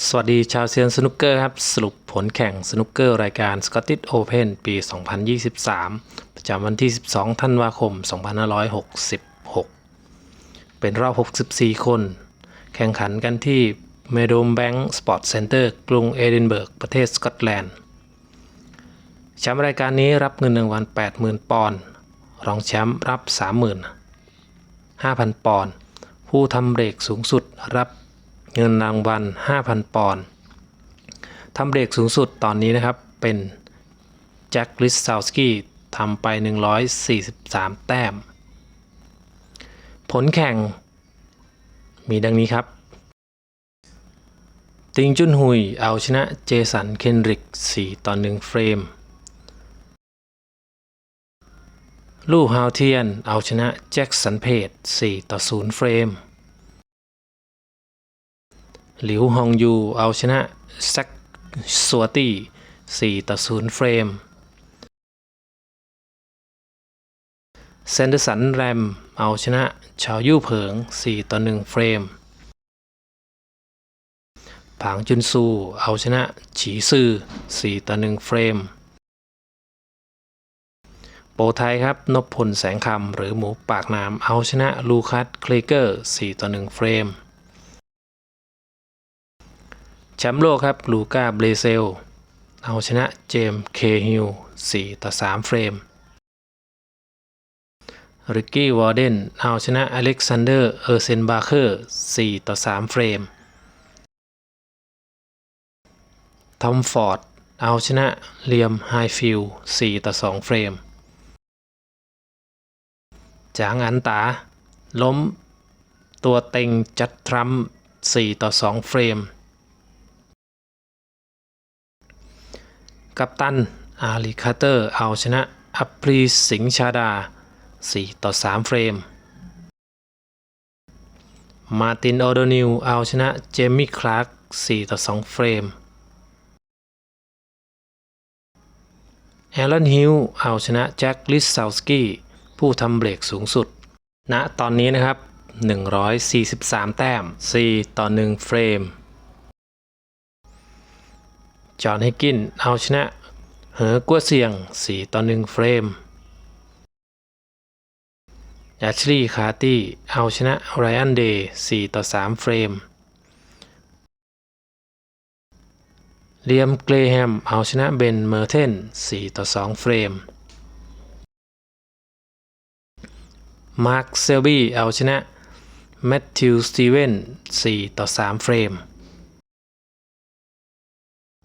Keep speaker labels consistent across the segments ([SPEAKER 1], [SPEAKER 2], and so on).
[SPEAKER 1] สวัสดีชาวเซียนสนุกเกอร์ครับ สรุปผลแข่งสนุกเกอร์รายการ Scottish Open ปี 2023 ประจำวันที่ 12 ธันวาคม 2566 เป็นรอบ 64 คน แข่งขันกันที่ m e d o m Bank Sport Center กรุงเอดินเบิร์ก ประเทศสกอตแลนด์แชมป์รายการนี้รับเงินรางวัล 80,000 ปอนด์รองแชมป์รับ35,000 ปอนด์ผู้ทำเบรกสูงสุดรับ เงินรางวัล 5,000 ปอนด์ทำเบรกสูงสุดตอนนี้นะครับ เป็นแจ็คลิสซาวสกี้ทำไป 143 แต้ม ผลแข่ง มีดังนี้ครับ ติงจุนฮุยเอาชนะเจสันเคนริก 4 ต่อ 1 เฟรม ลู่ฮาวเทียนเอาชนะแจ็คสันเพจ4ต่อ 0 เฟรม หลิวฮองยูเอาชนะแซคสัวตี้4ต่อ0เฟรม เซนเดอร์สันแรมเอาชนะชาวยู่เผิง 4 ต่อ 1 เฟรม ผางจุนซูเอาชนะฉีซือ 4 ต่อ 1 เฟรม โปรไทยครับนพพลแสงคำหรือหมูปากน้ำเอาชนะลูคัส เคลเกอร์ 4 ต่อ 1 เฟรม ชมป์โลกครับลูก้าเบรเซล เอาชนะเจมส์เคฮิล4ต่อ 3 เฟรม ริกกี้วอร์เดนเอาชนะอเล็กซานเดอร์เออร์เซนบาเคอร์4ต่อ 3 เฟรม ทอมฟอร์ด เอาชนะเลียมไฮฟิลด์4ต่อ 2 เฟรม จางอันตา ล้มตัวเต็งจัดทรัมป์4ต่อ 2 เฟรม กัปตันอาลีคาเตอร์เอาชนะอัปรีสิงชาดา 4 ต่อ 3 เฟรม มาตินโอโดนิลเอาชนะเจมี่คลาร์ก4ต่อ 2 เฟรม แอลลันฮิลเอาชนะแจ็คลิสซาวสกี้ผู้ทำเบรกสูงสุดณตอนนี้นะครับ 143 แต้ม 4 ต่อ 1 เฟรม จอห์นให้กินเอาชนะ เหอกัวเซียง 4 ต่อ 1 เฟรมแอชลีย์คาร์ตี้เอาชนะไรอันเดย์ 4 ต่อ 3 เฟรมเลียมเกรแฮมเอาชนะเบนเมอร์เทน 4 ต่อ 2 เฟรม มาร์คเซลบี้เอาชนะแมทธิวสตีเวน 4 ต่อ 3 เฟรม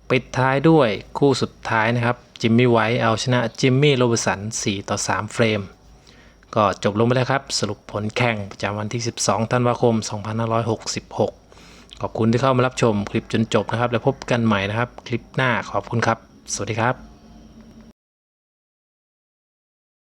[SPEAKER 1] ปิดท้ายด้วยคู่สุดท้ายนะครับจิมมี่ไวท์เอาชนะจิมมี่โรเบร์สัน 4 ต่อ 3 เฟรม ก็จบลงไปแล้วครับ สรุปผลแข่งประจำวันที่ 12 ธันวาคม 2566 ขอบคุณที่เข้ามารับชมคลิปจนจบนะครับ แล้วพบกันใหม่นะครับ คลิปหน้าขอบคุณครับ สวัสดีครับ